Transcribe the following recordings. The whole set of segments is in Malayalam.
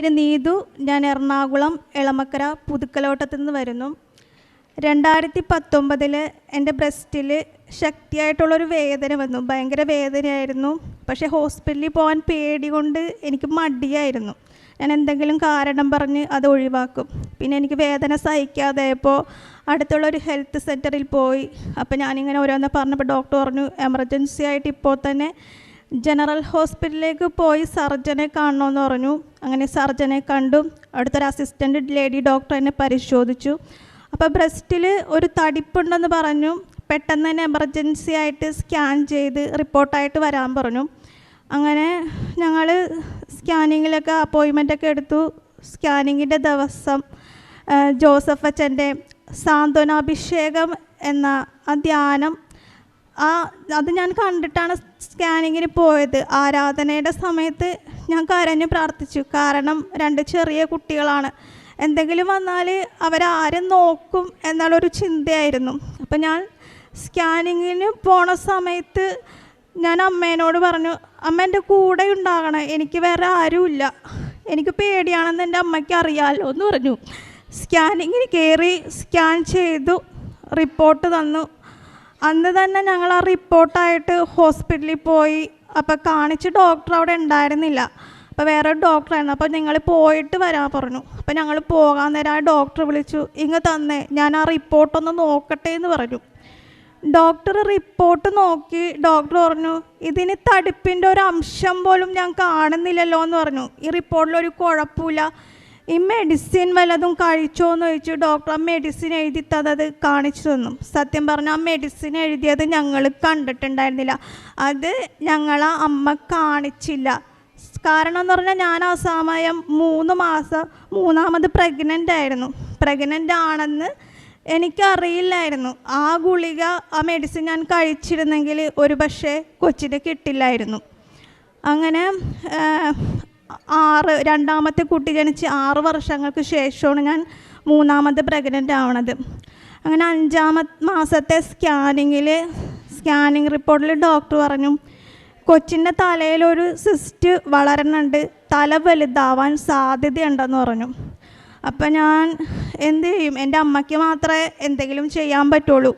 പേര് നീതു ഞാൻ എറണാകുളം എളമക്കര പുതുക്കലോട്ടത്തു നിന്ന് വരുന്നു. രണ്ടായിരത്തി പത്തൊമ്പതിൽ എന്റെ ബ്രസ്റ്റിൽ ശക്തിയായിട്ടുള്ളൊരു വേദന വന്നു. ഭയങ്കര വേദനയായിരുന്നു. പക്ഷേ ഹോസ്പിറ്റലിൽ പോകാൻ പേടി കൊണ്ട് എനിക്ക് മടിയായിരുന്നു. ഞാൻ എന്തെങ്കിലും കാരണം പറഞ്ഞ് അത് ഒഴിവാക്കും. പിന്നെ എനിക്ക് വേദന സഹിക്കാതായപ്പോൾ അടുത്തുള്ളൊരു ഹെൽത്ത് സെന്ററിൽ പോയി. അപ്പോൾ ഞാനിങ്ങനെ ഓരോന്ന് പറഞ്ഞപ്പോൾ ഡോക്ടർ പറഞ്ഞു എമർജൻസി ആയിട്ട് ഇപ്പോൾ തന്നെ ജനറൽ ഹോസ്പിറ്റലിലേക്ക് പോയി സർജനെ കാണണമെന്ന് പറഞ്ഞു. അങ്ങനെ സർജനെ കണ്ടു. അടുത്തൊരു അസിസ്റ്റന്റ് ലേഡി ഡോക്ടർ എന്നെ പരിശോധിച്ചു. അപ്പോൾ ബ്രസ്റ്റിൽ ഒരു തടിപ്പുണ്ടെന്ന് പറഞ്ഞു. പെട്ടെന്ന് തന്നെ എമർജൻസി ആയിട്ട് സ്കാൻ ചെയ്ത് റിപ്പോർട്ടായിട്ട് വരാൻ പറഞ്ഞു. അങ്ങനെ ഞങ്ങൾ സ്കാനിങ്ങിലൊക്കെ അപ്പോയിൻമെന്റ് ഒക്കെ എടുത്തു. സ്കാനിങ്ങിന്റെ ദിവസം ജോസഫ് അച്ഛന്റെ സാന്ത്വനാഭിഷേകം എന്ന ആ ധ്യാനം ആ അത് ഞാൻ കണ്ടിട്ടാണ് സ്കാനിങ്ങിന് പോയത്. ആരാധനയുടെ സമയത്ത് ഞാൻ കരഞ്ഞു പ്രാർത്ഥിച്ചു. കാരണം രണ്ട് ചെറിയ കുട്ടികളാണ്. എന്തെങ്കിലും വന്നാൽ അവരാരും നോക്കും എന്നുള്ളൊരു ചിന്തയായിരുന്നു. അപ്പം ഞാൻ സ്കാനിങ്ങിന് പോണ സമയത്ത് ഞാൻ അമ്മേനോട് പറഞ്ഞു അമ്മ എന്റെ കൂടെ ഉണ്ടാകണം. എനിക്ക് വേറെ ആരുമില്ല. എനിക്ക് പേടിയാണെന്ന് എന്റെ അമ്മയ്ക്ക് അറിയാമല്ലോ എന്ന് പറഞ്ഞു. സ്കാനിങ്ങിന് കയറി സ്കാൻ ചെയ്തു. റിപ്പോർട്ട് തന്നു. അന്ന് തന്നെ ഞങ്ങൾ ആ റിപ്പോർട്ടായിട്ട് ഹോസ്പിറ്റലിൽ പോയി. അപ്പോൾ കാണിച്ച് ഡോക്ടർ അവിടെ ഉണ്ടായിരുന്നില്ല. അപ്പോൾ വേറെ ഡോക്ടറായിരുന്നു അപ്പോൾ നിങ്ങൾ പോയിട്ട് വരാൻ പറഞ്ഞു. അപ്പോൾ ഞങ്ങൾ പോകാൻ നേരം ആ ഡോക്ടർ വിളിച്ചു. ഇങ്ങ് തന്നേ ഞാൻ ആ റിപ്പോർട്ടൊന്ന് നോക്കട്ടെ എന്ന് പറഞ്ഞു. ഡോക്ടർ റിപ്പോർട്ട് നോക്കി. ഡോക്ടർ പറഞ്ഞു ഇതിന് തടുപ്പിന്റെ ഒരു അംശം പോലും ഞാൻ കാണുന്നില്ലല്ലോ എന്ന് പറഞ്ഞു. ഈ റിപ്പോർട്ടിൽ ഒരു കുഴപ്പമില്ല. ഈ മെഡിസിൻ വല്ലതും കഴിച്ചോ എന്ന് ചോദിച്ചു ഡോക്ടർ ആ മെഡിസിൻ എഴുതി തന്നത് കാണിച്ചു തന്നു. സത്യം പറഞ്ഞാൽ ആ മെഡിസിൻ എഴുതിയത് ഞങ്ങൾ കണ്ടിട്ടുണ്ടായിരുന്നില്ല. അത് ഞങ്ങൾ അമ്മ കാണിച്ചില്ല. കാരണം എന്ന് പറഞ്ഞാൽ ഞാൻ ആ സമയം മൂന്ന് മാസം മൂന്നാമത് പ്രഗ്നന്റ് ആയിരുന്നു. പ്രഗ്നന്റ് ആണെന്ന് എനിക്കറിയില്ലായിരുന്നു. ആ ഗുളിക ആ മെഡിസിൻ ഞാൻ കഴിച്ചിരുന്നെങ്കിൽ ഒരു പക്ഷേ കൊച്ചിന് കിട്ടില്ലായിരുന്നു. അങ്ങനെ ആറ് രണ്ടാമത്തെ കുട്ടി ജനിച്ച് ആറ് വർഷങ്ങൾക്ക് ശേഷമാണ് ഞാൻ മൂന്നാമത് പ്രഗ്നന്റ് ആവണത്. അങ്ങനെ അഞ്ചാമത്തെ മാസത്തെ സ്കാനിങ്ങിൽ സ്കാനിങ് റിപ്പോർട്ടിൽ ഡോക്ടർ പറഞ്ഞു കൊച്ചിന്റെ തലയിലൊരു സിസ്റ്റ് വളരുന്നുണ്ട് തല വലുതാവാൻ സാധ്യതയുണ്ടെന്ന് പറഞ്ഞു. അപ്പം ഞാൻ എന്ത് ചെയ്യും? എന്റെ അമ്മയ്ക്ക് മാത്രമേ എന്തെങ്കിലും ചെയ്യാൻ പറ്റുള്ളൂ.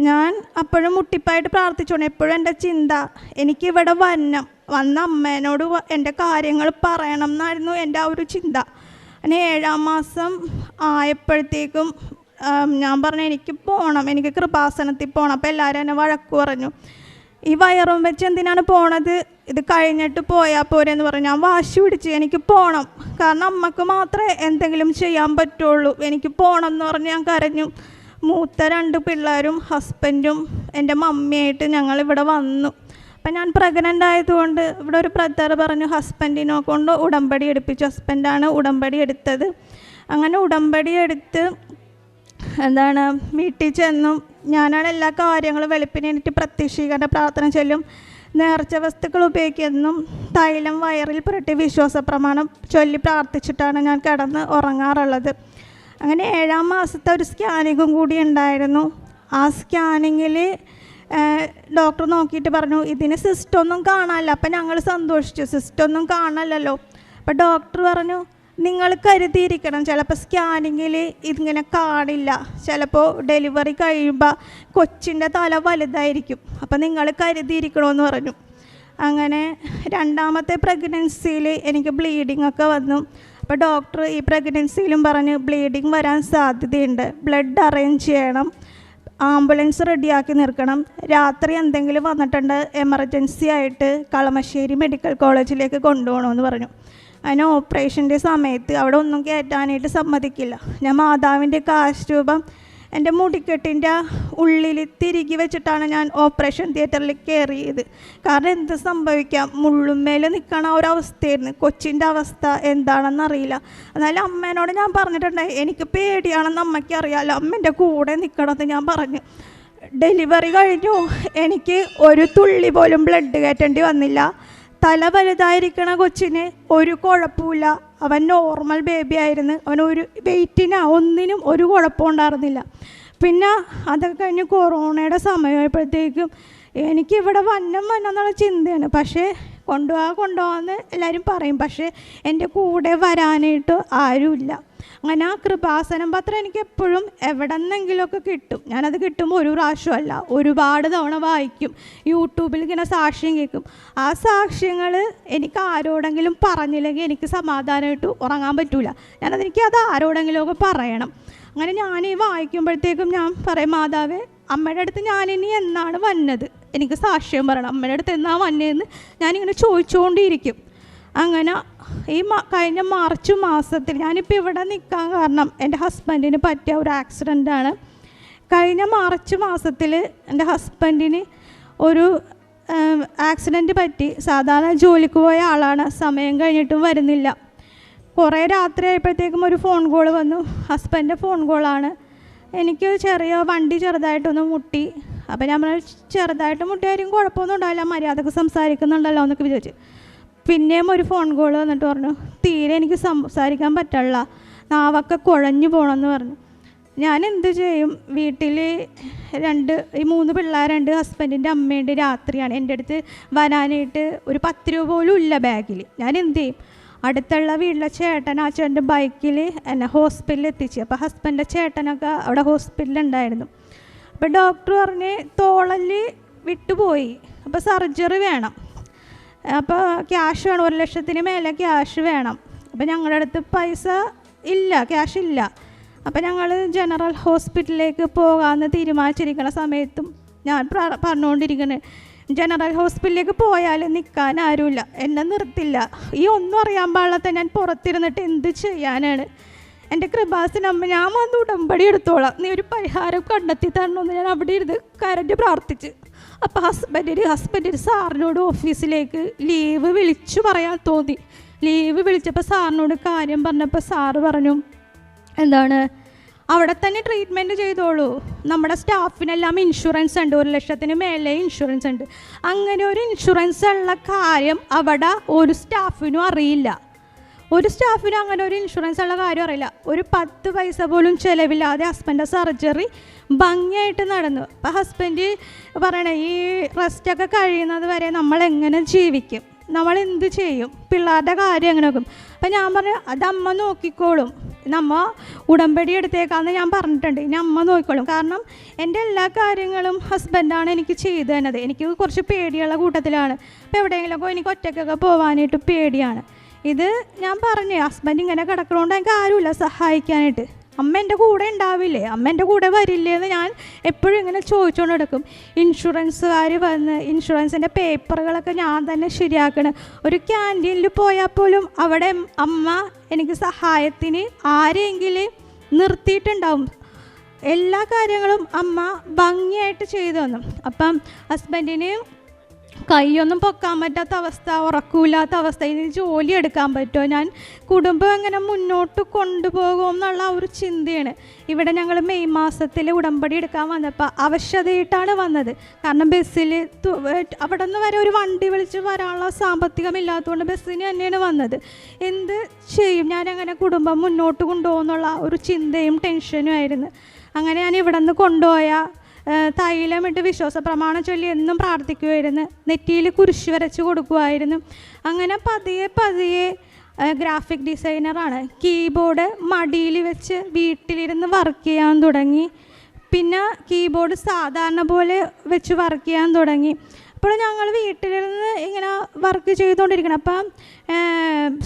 ഞാൻ അപ്പോഴും മുട്ടിപ്പായിട്ട് പ്രാർത്ഥിച്ചോണം എപ്പോഴും എന്റെ ചിന്ത എനിക്കിവിടെ വന്നം വന്ന അമ്മേനോട് എന്റെ കാര്യങ്ങൾ പറയണം എന്നായിരുന്നു എന്റെ ആ ഒരു ചിന്ത. അങ്ങനെ ഏഴാം മാസം ആയപ്പോഴത്തേക്കും ഞാൻ പറഞ്ഞു എനിക്ക് പോകണം എനിക്ക് കൃപാസനത്തിൽ പോകണം അപ്പോൾ എല്ലാവരും എന്നെ വഴക്ക് പറഞ്ഞു. ഈ വയറും വെച്ച് എന്തിനാണ് പോണത്? ഇത് കഴിഞ്ഞിട്ട് പോയാൽ പോരെന്ന് പറഞ്ഞു. ഞാൻ വാശി പിടിച്ച് എനിക്ക് പോകണം കാരണം അമ്മയ്ക്ക് മാത്രമേ എന്തെങ്കിലും ചെയ്യാൻ പറ്റുള്ളൂ. എനിക്ക് പോകണം എന്ന് പറഞ്ഞ് ഞാൻ കരഞ്ഞു. മൂത്ത രണ്ട് പിള്ളേരും ഹസ്ബൻഡും എന്റെ മമ്മിയായിട്ട് ഞങ്ങൾ ഇവിടെ വന്നു. അപ്പം ഞാൻ പ്രഗ്നന്റ് ആയതുകൊണ്ട് ഇവിടെ ഒരു ബ്രദർ പറഞ്ഞു ഹസ്ബൻഡിനെ കൊണ്ട് ഉടമ്പടി എടുപ്പിച്ചു. ഹസ്ബൻഡാണ് ഉടമ്പടി എടുത്തത്. അങ്ങനെ ഉടമ്പടി എടുത്ത് എന്താണ് വീട്ടിൽ ചെന്നും. ഞാനാണ് എല്ലാ കാര്യങ്ങളും വെളുപ്പിനെ എനിക്ക് പ്രത്യക്ഷീകരണ പ്രാർത്ഥന ചൊല്ലും. നേർച്ച വസ്തുക്കൾ ഉപയോഗിക്കുന്നതും തൈലം വയറിൽ പുരട്ടി വിശ്വാസ പ്രമാണം ചൊല്ലി പ്രാർത്ഥിച്ചിട്ടാണ് ഞാൻ കിടന്ന് ഉറങ്ങാറുള്ളത്. അങ്ങനെ ഏഴാം മാസത്തെ ഒരു സ്കാനിങ്ങും കൂടി ഉണ്ടായിരുന്നു. ആ സ്കാനിങ്ങിൽ ഡോക്ടർ നോക്കിയിട്ട് പറഞ്ഞു ഇതിന് സിസ്റ്റൊന്നും കാണാനില്ല. അപ്പം ഞങ്ങൾ സന്തോഷിച്ചു. സിസ്റ്റൊന്നും കാണാനല്ലോ അപ്പം ഡോക്ടർ പറഞ്ഞു നിങ്ങൾ കരുതിയിരിക്കണം ചിലപ്പോൾ സ്കാനിങ്ങിൽ ഇതിങ്ങനെ കാണില്ല. ചിലപ്പോൾ ഡെലിവറി കഴിയുമ്പോൾ കൊച്ചിന്റെ തല വലുതായിരിക്കും. അപ്പം നിങ്ങൾ കരുതിയിരിക്കണമെന്ന് പറഞ്ഞു. അങ്ങനെ രണ്ടാമത്തെ പ്രഗ്നൻസിയിൽ എനിക്ക് ബ്ലീഡിംഗ് ഒക്കെ വന്നു. അപ്പോൾ ഡോക്ടർ ഈ പ്രഗ്നൻസിയിലും പറഞ്ഞ് ബ്ലീഡിങ് വരാൻ സാധ്യതയുണ്ട്. ബ്ലഡ് അറേഞ്ച് ചെയ്യണം. ആംബുലൻസ് റെഡിയാക്കി നിർക്കണം. രാത്രി എന്തെങ്കിലും വന്നിട്ടുണ്ട് എമർജൻസി ആയിട്ട് കളമശ്ശേരി മെഡിക്കൽ കോളേജിലേക്ക് കൊണ്ടുപോകണമെന്ന് പറഞ്ഞു. അതിന് ഓപ്പറേഷന്റെ സമയത്ത് അവിടെ ഒന്നും കയറ്റാനായിട്ട് സമ്മതിക്കില്ല. ഞാൻ മാതാവിന്റെ കാശ് രൂപം എന്റെ മുടിക്കെട്ടിന്റെ ഉള്ളിൽ തിരികെ വെച്ചിട്ടാണ് ഞാൻ ഓപ്പറേഷൻ തിയേറ്ററിൽ കയറിയത്. കാരണം എന്ത് സംഭവിക്കാം? മുള്ളുമേൽ നിൽക്കണ ആ ഒരു അവസ്ഥയായിരുന്നു. കൊച്ചിന്റെ അവസ്ഥ എന്താണെന്നറിയില്ല എന്നാലും അമ്മേനോട് ഞാൻ പറഞ്ഞിട്ടുണ്ടായി എനിക്ക് പേടിയാണെന്ന് അമ്മയ്ക്ക് അറിയാമല്ലോ അമ്മേന്റെ കൂടെ നിൽക്കണമെന്ന് ഞാൻ പറഞ്ഞു. ഡെലിവറി കഴിഞ്ഞു. എനിക്ക് ഒരു തുള്ളി പോലും ബ്ലഡ് കയറ്റേണ്ടി വന്നില്ല. തല വലുതായിരിക്കണ കൊച്ചിന് ഒരു കുഴപ്പമില്ല അവൻ നോർമൽ ബേബി ആയിരുന്നു. അവൻ ഒരു വെയിറ്റിന് ഒന്നിനും ഒരു കുഴപ്പം ഉണ്ടായിരുന്നില്ല. പിന്നെ അതൊക്കെ കഴിഞ്ഞ് കൊറോണയുടെ സമയമായപ്പോഴത്തേക്കും എനിക്കിവിടെ വന്നം വന്നെന്നുള്ള ചിന്തയാണ്. പക്ഷേ കൊണ്ടുപോകാ കൊണ്ടുപോകാമെന്ന് എല്ലാവരും പറയും. പക്ഷേ എന്റെ കൂടെ വരാനായിട്ട് ആരുമില്ല. അങ്ങനെ ആ കൃപാസനം പത്രം എനിക്ക് എപ്പോഴും എവിടെ നിന്നെങ്കിലുമൊക്കെ കിട്ടും. ഞാനത് കിട്ടുമ്പോൾ ഒരു പ്രാവശ്യമല്ല ഒരുപാട് തവണ വായിക്കും. യൂട്യൂബിൽ ഇങ്ങനെ സാക്ഷ്യം കേൾക്കും. ആ സാക്ഷ്യങ്ങൾ എനിക്ക് ആരോടെങ്കിലും പറഞ്ഞില്ലെങ്കിൽ എനിക്ക് സമാധാനമായിട്ട് ഉറങ്ങാൻ പറ്റില്ല ഞാനതെനിക്ക് അത് ആരോടെങ്കിലുമൊക്കെ പറയണം. അങ്ങനെ ഞാൻ ഈ വായിക്കുമ്പോഴത്തേക്കും ഞാൻ പറയും മാതാവേ അമ്മയുടെ അടുത്ത് ഞാനിനി എന്നാണ് വന്നത്? എനിക്ക് സാക്ഷ്യം പറയണം. അമ്മയുടെ അടുത്ത് എന്നാ വന്നേന്ന് ഞാനിങ്ങനെ ചോദിച്ചുകൊണ്ടിരിക്കും അങ്ങനെ ഈ കഴിഞ്ഞ മാർച്ച് മാസത്തിൽ ഞാനിപ്പോൾ ഇവിടെ നിൽക്കാൻ കാരണം എന്റെ ഹസ്ബൻഡിന് പറ്റിയ ഒരു ആക്സിഡന്റാണ് കഴിഞ്ഞ മാർച്ച് മാസത്തിൽ എന്റെ ഹസ്ബൻഡിന് ഒരു ആക്സിഡന്റ് പറ്റി. സാധാരണ ജോലിക്ക് പോയ ആളാണ്. സമയം കഴിഞ്ഞിട്ടും വരുന്നില്ല. കുറേ രാത്രി ആയപ്പോഴത്തേക്കും ഒരു ഫോൺ കോൾ വന്നു. ഹസ്ബൻഡിന്റെ ഫോൺ കോളാണ് എനിക്ക് ചെറിയ വണ്ടി ചെറുതായിട്ടൊന്ന് മുട്ടി. അപ്പോൾ നമ്മൾ ചെറുതായിട്ട് മുട്ടിയായിരിക്കും കുഴപ്പമൊന്നും ഉണ്ടാവില്ല മര്യാദയ്ക്ക് സംസാരിക്കുന്നുണ്ടല്ലോ എന്നൊക്കെ വിചാരിച്ചു. പിന്നെയും ഒരു ഫോൺ കോൾ വന്നിട്ട് പറഞ്ഞു തീരെ എനിക്ക് സംസാരിക്കാൻ പറ്റില്ല നാവൊക്കെ കുഴഞ്ഞു പോകണമെന്ന് പറഞ്ഞു. ഞാൻ എന്ത് ചെയ്യും? വീട്ടിൽ രണ്ട് ഈ മൂന്ന് പിള്ളേരുണ്ട് ഹസ്ബൻഡിന്റെ അമ്മയുണ്ട് രാത്രിയാണ്. എന്റെ അടുത്ത് വരാനായിട്ട് ഒരു പത്ത് രൂപ പോലും ഇല്ല ബാഗിൽ ഞാൻ എന്ത് ചെയ്യും? അടുത്തുള്ള വീട്ടിലെ ചേട്ടൻ ആ ചേട്ടന്റെ ബൈക്കിൽ എന്നെ ഹോസ്പിറ്റലിൽ എത്തിച്ചു. അപ്പോൾ ഹസ്ബൻഡിന്റെ ചേട്ടനൊക്കെ അവിടെ ഹോസ്പിറ്റലുണ്ടായിരുന്നു അപ്പോൾ ഡോക്ടർ പറഞ്ഞ് തോളൽ വിട്ടുപോയി. അപ്പോൾ സർജറി വേണം. അപ്പോൾ ക്യാഷ് വേണം. ഒരു ലക്ഷത്തിന് മേലെ ക്യാഷ് വേണം. അപ്പോൾ ഞങ്ങളുടെ അടുത്ത് പൈസ ഇല്ല. ക്യാഷ് ഇല്ല. അപ്പോൾ ഞങ്ങൾ ജനറൽ ഹോസ്പിറ്റലിലേക്ക് പോകാമെന്ന് തീരുമാനിച്ചിരിക്കുന്ന സമയത്തും ഞാൻ പറഞ്ഞുകൊണ്ടിരിക്കുന്നത് ജനറൽ ഹോസ്പിറ്റലിലേക്ക് പോയാൽ നിൽക്കാൻ ആരുമില്ല. എന്നെ നിർത്തില്ല. ഈ ഒന്നും അറിയാൻ പാടില്ലാത്ത ഞാൻ പുറത്തിരുന്നിട്ട് എന്ത് ചെയ്യാനാണ്? എന്റെ കൃപാസനമ്മ ഞാൻ വന്ന് ഉടമ്പടി എടുത്തോളാം. നീ ഒരു പരിഹാരം കണ്ടെത്തി തരണമെന്ന് ഞാൻ അവിടെ ഇരുന്ന് കരണ്ട് പ്രാർത്ഥിച്ച്. അപ്പോൾ ഹസ്ബൻഡിന് ഹസ്ബൻഡിന് സാറിനോട് ഓഫീസിലേക്ക് ലീവ് വിളിച്ചു പറയാൻ തോന്നി. ലീവ് വിളിച്ചപ്പോൾ സാറിനോട് കാര്യം പറഞ്ഞപ്പോൾ സാറ് പറഞ്ഞു എന്താണ് അവിടെ തന്നെ ട്രീറ്റ്മെന്റ് ചെയ്തോളൂ. നമ്മുടെ സ്റ്റാഫിനെല്ലാം ഇൻഷുറൻസ് ഉണ്ട്. ഒരു ലക്ഷത്തിന് മേലെ ഇൻഷുറൻസ് ഉണ്ട്. അങ്ങനെ ഒരു ഇൻഷുറൻസ് ഉള്ള കാര്യം അവിടെ ഒരു സ്റ്റാഫിനും അറിയില്ല. ഒരു സ്റ്റാഫിനും അങ്ങനെ ഒരു ഇൻഷുറൻസ് ഉള്ള കാര്യം അറിയില്ല. ഒരു പത്ത് പൈസ പോലും ചിലവില്ലാതെ ഹസ്ബൻഡ് സർജറി ഭംഗിയായിട്ട് നടന്നു. അപ്പം ഹസ്ബൻഡ് പറയണേ ഈ റെസ്റ്റൊക്കെ കഴിയുന്നത് വരെ നമ്മൾ എങ്ങനെ ജീവിക്കും? നമ്മൾ എന്ത് ചെയ്യും? പിള്ളേരുടെ കാര്യം എങ്ങനെ നോക്കും? അപ്പം ഞാൻ പറഞ്ഞു അത് അമ്മ നോക്കിക്കോളും. നമ്മ ഉടമ്പടി എടുത്തേക്കാന്ന് ഞാൻ പറഞ്ഞിട്ടുണ്ട്. ഇനി അമ്മ നോക്കിക്കോളും. കാരണം എന്റെ എല്ലാ കാര്യങ്ങളും ഹസ്ബൻഡാണ് എനിക്ക് ചെയ്തു തന്നത്. എനിക്ക് കുറച്ച് പേടിയുള്ള കൂട്ടത്തിലാണ്. അപ്പോൾ എവിടെയെങ്കിലുമൊക്കെ എനിക്ക് ഒറ്റയ്ക്കൊക്കെ പോകാനായിട്ട് പേടിയാണ്. ഇത് ഞാൻ പറഞ്ഞു ഹസ്ബൻഡ് ഇങ്ങനെ കിടക്കണോണ്ട് എനിക്ക് ആരുമില്ല സഹായിക്കാനായിട്ട്. അമ്മ എന്റെ കൂടെ ഉണ്ടാവില്ലേ? അമ്മ എന്റെ കൂടെ വരില്ലേ എന്ന് ഞാൻ എപ്പോഴും ഇങ്ങനെ ചോദിച്ചുകൊണ്ട് എടുക്കും ഇൻഷുറൻസുകാർ വന്ന് ഇൻഷുറൻസിന്റെ പേപ്പറുകളൊക്കെ ഞാൻ തന്നെ ശരിയാക്കണം. ഒരു ക്യാന്റീനിൽ പോയാൽ പോലും അവിടെ അമ്മ എനിക്ക് സഹായത്തിന് ആരെങ്കിലും നിർത്തിയിട്ടുണ്ടാവും. എല്ലാ കാര്യങ്ങളും അമ്മ ഭംഗിയായിട്ട് ചെയ്തു തന്നു. അപ്പം ഹസ്ബൻഡിന് കൈയൊന്നും പൊക്കാൻ പറ്റാത്ത അവസ്ഥ ഉറക്കൂലാത്ത അവസ്ഥ. ഇനി ജോലി എടുക്കാൻ പറ്റുമോ? ഞാൻ കുടുംബം എങ്ങനെ മുന്നോട്ട് കൊണ്ടുപോകും എന്നുള്ള ഒരു ചിന്തയാണ്. ഇവിടെ ഞങ്ങൾ മെയ് മാസത്തിൽ ഉടമ്പടി എടുക്കാൻ വന്നപ്പോൾ അവശതയായിട്ടാണ് വന്നത്. കാരണം ബസ്സിൽ അവിടെ നിന്ന് വരെ ഒരു വണ്ടി വിളിച്ച് വരാനുള്ള സാമ്പത്തികമില്ലാത്തതുകൊണ്ട് ബസ്സിന് തന്നെയാണ് വന്നത്. എന്ത് ചെയ്യും? ഞാൻ അങ്ങനെ കുടുംബം മുന്നോട്ട് കൊണ്ടുപോകുന്നുള്ള ഒരു ചിന്തയും ടെൻഷനും ആയിരുന്നു. അങ്ങനെ ഞാൻ ഇവിടെ നിന്ന് കൊണ്ടുപോയ ഏഹ് തൈലമിട്ട് വിശ്വാസ പ്രമാണം ചൊല്ലി എന്നും പ്രാർത്ഥിക്കുമായിരുന്നു നെറ്റിയിൽ കുരിശ് വരച്ച് കൊടുക്കുമായിരുന്നു അങ്ങനെ പതിയെ പതിയെ ഗ്രാഫിക് ഡിസൈനറാണ് കീബോർഡ് മടിയിൽ വെച്ച് വീട്ടിലിരുന്ന് വർക്ക് ചെയ്യാൻ തുടങ്ങി. പിന്നെ കീബോർഡ് സാധാരണ പോലെ വെച്ച് വർക്ക് ചെയ്യാൻ തുടങ്ങി. അപ്പോൾ ഞങ്ങൾ വീട്ടിലിരുന്ന് ഇങ്ങനെ വർക്ക് ചെയ്തുകൊണ്ടിരിക്കണം. അപ്പം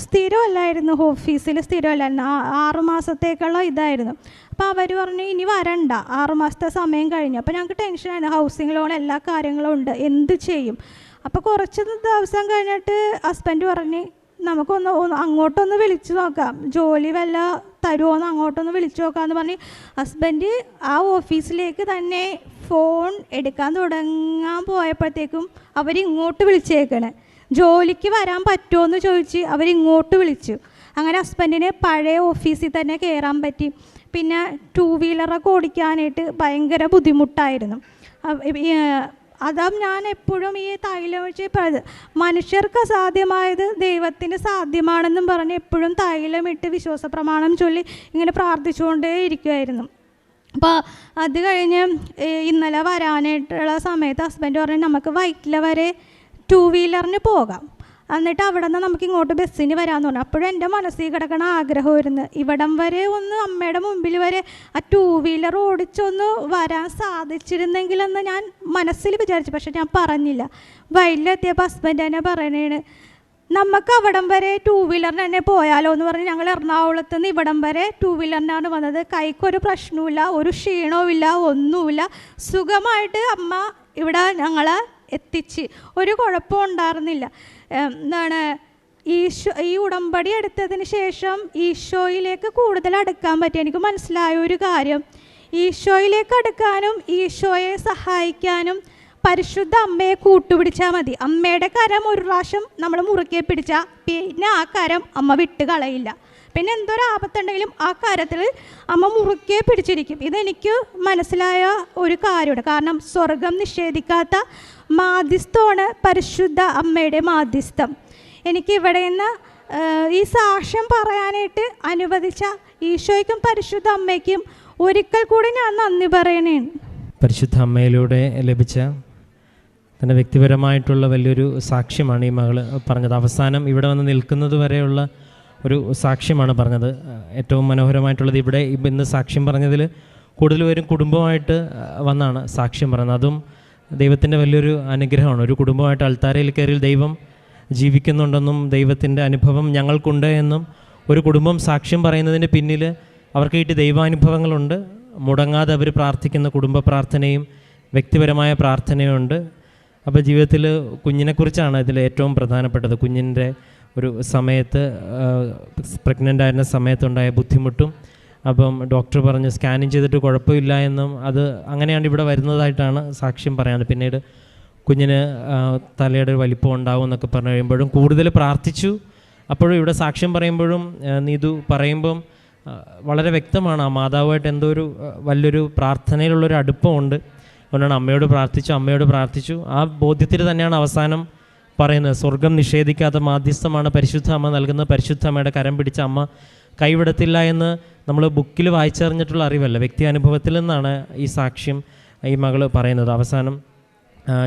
സ്ഥിരമല്ലായിരുന്നു ഓഫീസിൽ സ്ഥിരമല്ലായിരുന്നു. ആറ് മാസത്തേക്കുള്ള ഇതായിരുന്നു. അപ്പോൾ അവർ പറഞ്ഞു ഇനി വരണ്ട. ആറ് മാസത്തെ സമയം കഴിഞ്ഞു. അപ്പോൾ ഞങ്ങൾക്ക് ടെൻഷനായിരുന്നു ഹൗസിംഗ് ലോൺ എല്ലാ കാര്യങ്ങളും ഉണ്ട്. എന്ത് ചെയ്യും? അപ്പോൾ കുറച്ച് ദിവസം കഴിഞ്ഞിട്ട് ഹസ്ബൻഡ് പറഞ്ഞു നമുക്കൊന്ന് അങ്ങോട്ടൊന്ന് വിളിച്ചു നോക്കാം. ജോലി വല്ല തരുമോന്ന് അങ്ങോട്ടൊന്ന് വിളിച്ചു നോക്കാമെന്ന് പറഞ്ഞ് ഹസ്ബൻഡ് ആ ഓഫീസിലേക്ക് തന്നെ ഫോൺ എടുക്കാൻ തുടങ്ങാൻ പോയപ്പോഴത്തേക്കും അവരിങ്ങോട്ട് വിളിച്ചേക്കണേ. ജോലിക്ക് വരാൻ പറ്റുമോ എന്ന് ചോദിച്ച് അവരിങ്ങോട്ട് വിളിച്ചു. അങ്ങനെ ഹസ്ബൻഡിന് പഴയ ഓഫീസിൽ തന്നെ കയറാൻ പറ്റി. പിന്നെ ടൂ വീലറൊക്കെ ഓടിക്കാനായിട്ട് ഭയങ്കര ബുദ്ധിമുട്ടായിരുന്നു. അതാ ഞാൻ എപ്പോഴും ഈ തൈലം പറയത് മനുഷ്യർക്ക് അസാധ്യമായത് ദൈവത്തിന് സാധ്യമാണെന്നും പറഞ്ഞ് എപ്പോഴും തൈലമിട്ട് വിശ്വാസ പ്രമാണം ചൊല്ലി ഇങ്ങനെ പ്രാർത്ഥിച്ചുകൊണ്ടേ ഇരിക്കുമായിരുന്നു അപ്പോൾ അത് കഴിഞ്ഞ് ഇന്നലെ വരാനായിട്ടുള്ള സമയത്ത് ഹസ്ബൻഡ് പറഞ്ഞു നമുക്ക് വൈറ്റില വരെ ടൂ വീലറിന് പോകാം. എന്നിട്ട് അവിടെ നിന്ന് നമുക്ക് ഇങ്ങോട്ട് ബസ്സിന് വരാമെന്ന് പറഞ്ഞു. അപ്പോഴും എന്റെ മനസ്സിൽ കിടക്കണ ആഗ്രഹം ആഗ്രഹമായിരുന്നു. ഇവിടം വരെ ഒന്ന് അമ്മയുടെ മുമ്പിൽ വരെ ആ ടൂ വീലർ ഓടിച്ചൊന്ന് വരാൻ സാധിച്ചിരുന്നെങ്കിലെന്ന് ഞാൻ മനസ്സിൽ വിചാരിച്ചു. പക്ഷെ ഞാൻ പറഞ്ഞില്ല. വയലിലെത്തിയപ്പോൾ ഹസ്ബൻഡ് തന്നെ പറയണേണ് നമുക്ക് അവിടം വരെ ടൂ വീലറിന് തന്നെ പോയാലോ എന്ന് പറഞ്ഞ് ഞങ്ങൾ എറണാകുളത്ത് നിന്ന് ഇവിടം വരെ ടൂ വീലറിനാണ് വന്നത്. കൈക്കൊരു പ്രശ്നവുമില്ല ഒരു ക്ഷീണവുമില്ല ഒന്നുമില്ല. സുഖമായിട്ട് അമ്മ ഇവിടെ ഞങ്ങളെ എത്തിച്ച്. ഒരു കുഴപ്പവും ഉണ്ടായിരുന്നില്ല. എന്താണ് ഈശോ ഈ ഉടമ്പടി എടുത്തതിന് ശേഷം ഈശോയിലേക്ക് കൂടുതൽ അടുക്കാൻ പറ്റി. എനിക്ക് മനസ്സിലായ ഒരു കാര്യം. ഈശോയിലേക്ക് അടുക്കാനും ഈശോയെ സഹായിക്കാനും പരിശുദ്ധ അമ്മയെ കൂട്ടുപിടിച്ചാൽ മതി. അമ്മയുടെ കരം ഒരു പ്രാവശ്യം നമ്മൾ മുറുക്കെ പിടിച്ചാൽ പിന്നെ ആ കരം അമ്മ വിട്ട് കളയില്ല. പിന്നെ എന്തൊരു ആപത്തുണ്ടെങ്കിലും ആ കാര്യത്തിൽ അമ്മ മുറുക്കെ പിടിച്ചിരിക്കും. ഇതെനിക്ക് മനസ്സിലായ ഒരു കാര്യമാണ് കാരണം സ്വർഗം നിഷേധിക്കാത്ത മാധ്യസ്ഥമാണ് പരിശുദ്ധ അമ്മയുടെ മാധ്യസ്ഥം. എനിക്ക് ഇവിടെ നിന്ന് ഈ സാക്ഷ്യം പറയാനായിട്ട് അനുവദിച്ച ഈശോയ്ക്കും പരിശുദ്ധ അമ്മയ്ക്കും ഒരിക്കൽ കൂടി ഞാൻ നന്ദി പറയണേ പരിശുദ്ധ അമ്മയിലൂടെ ലഭിച്ച തന്റെ വ്യക്തിപരമായിട്ടുള്ള വലിയൊരു സാക്ഷ്യമാണ് ഈ മകൾ പറഞ്ഞത്. അവസാനം ഇവിടെ വന്ന് നിൽക്കുന്നത് വരെയുള്ള ഒരു സാക്ഷ്യമാണ് പറഞ്ഞത്. ഏറ്റവും മനോഹരമായിട്ടുള്ളത് ഇവിടെ ഇന്ന് സാക്ഷ്യം പറഞ്ഞതിൽ കൂടുതൽ പേരും കുടുംബമായിട്ട് വന്നാണ് സാക്ഷ്യം പറയുന്നത് അതും ദൈവത്തിന്റെ വലിയൊരു അനുഗ്രഹമാണ്. ഒരു കുടുംബമായിട്ട് അൾത്താരയിൽ കയറി ദൈവം ജീവിക്കുന്നുണ്ടെന്നും ദൈവത്തിന്റെ അനുഭവം ഞങ്ങൾക്കുണ്ട് എന്നും ഒരു കുടുംബം സാക്ഷ്യം പറയുന്നതിന് പിന്നിൽ അവർക്ക് കിട്ടിയ ദൈവാനുഭവങ്ങളുണ്ട്. മുടങ്ങാതെ അവർ പ്രാർത്ഥിക്കുന്ന കുടുംബ പ്രാർത്ഥനയും വ്യക്തിപരമായ പ്രാർത്ഥനയുണ്ട് അപ്പോൾ ജീവിതത്തിൽ കുഞ്ഞിനെക്കുറിച്ചാണ് ഇതിൽ ഏറ്റവും പ്രധാനപ്പെട്ടത്. കുഞ്ഞിന്റെ ഒരു സമയത്ത് പ്രഗ്നന്റ് ആയിരുന്ന സമയത്തുണ്ടായ ബുദ്ധിമുട്ടും അപ്പം ഡോക്ടർ പറഞ്ഞു സ്കാനിങ് ചെയ്തിട്ട് കുഴപ്പമില്ല എന്നും അത് അങ്ങനെയാണ് ഇവിടെ വരുന്നതായിട്ടാണ് സാക്ഷ്യം പറയാൻ പിന്നീട് കുഞ്ഞിന് തലയുടെ ഒരു വലിപ്പം ഉണ്ടാവും എന്നൊക്കെ പറഞ്ഞു കഴിയുമ്പോഴും കൂടുതൽ പ്രാർത്ഥിച്ചു. അപ്പോഴും ഇവിടെ സാക്ഷ്യം പറയുമ്പോഴും നീതു പറയുമ്പം വളരെ വ്യക്തമാണ് ആ മാതാവുമായിട്ട് എന്തോ ഒരു വലിയൊരു പ്രാർത്ഥനയിലുള്ളൊരു അടുപ്പമുണ്ട്. അതുകൊണ്ടാണ് അമ്മയോട് പ്രാർത്ഥിച്ചു അമ്മയോട് പ്രാർത്ഥിച്ചു. ആ ബോധ്യത്തിൽ തന്നെയാണ് അവസാനം പറയുന്നത്. സ്വർഗം നിഷേധിക്കാത്ത മാധ്യസ്ഥമാണ് പരിശുദ്ധ അമ്മ നൽകുന്ന പരിശുദ്ധ അമ്മയുടെ കരം പിടിച്ച അമ്മ കൈവിടത്തില്ല എന്ന് നമ്മൾ ബുക്കിൽ വായിച്ചറിഞ്ഞിട്ടുള്ള അറിവല്ല. വ്യക്തി അനുഭവത്തിൽ നിന്നാണ് ഈ സാക്ഷ്യം ഈ മകൾ പറയുന്നത്. അവസാനം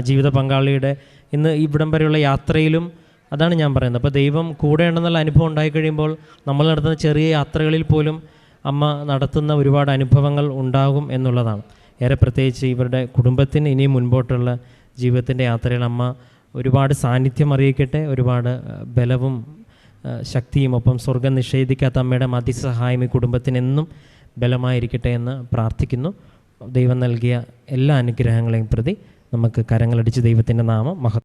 ജീവിത പങ്കാളിയുടെ ഇന്ന് ഇവിടം വരെയുള്ള യാത്രയിലും അതാണ് ഞാൻ പറയുന്നത്. അപ്പോൾ ദൈവം കൂടെ ഉണ്ടെന്നുള്ള അനുഭവം ഉണ്ടായിക്കഴിയുമ്പോൾ നമ്മൾ നടത്തുന്ന ചെറിയ യാത്രകളിൽ പോലും അമ്മ നടത്തുന്ന ഒരുപാട് അനുഭവങ്ങൾ ഉണ്ടാകും എന്നുള്ളതാണ്. ഏറെ പ്രത്യേകിച്ച് ഇവരുടെ കുടുംബത്തിന് ഇനിയും മുൻപോട്ടുള്ള ജീവിതത്തിന്റെ യാത്രയിൽ അമ്മ ഒരുപാട് സാന്നിധ്യം അറിയിക്കട്ടെ ഒരുപാട് ബലവും ശക്തിയും ഒപ്പം സ്വർഗം നിഷേധിക്കാത്ത അമ്മയുടെ മതിസഹായം ഈ കുടുംബത്തിനെന്നും ബലമായിരിക്കട്ടെ എന്ന് പ്രാർത്ഥിക്കുന്നു. ദൈവം നൽകിയ എല്ലാ അനുഗ്രഹങ്ങളെയും പ്രതി നമുക്ക് കരങ്ങളടിച്ച് ദൈവത്തിന്റെ നാമം മഹ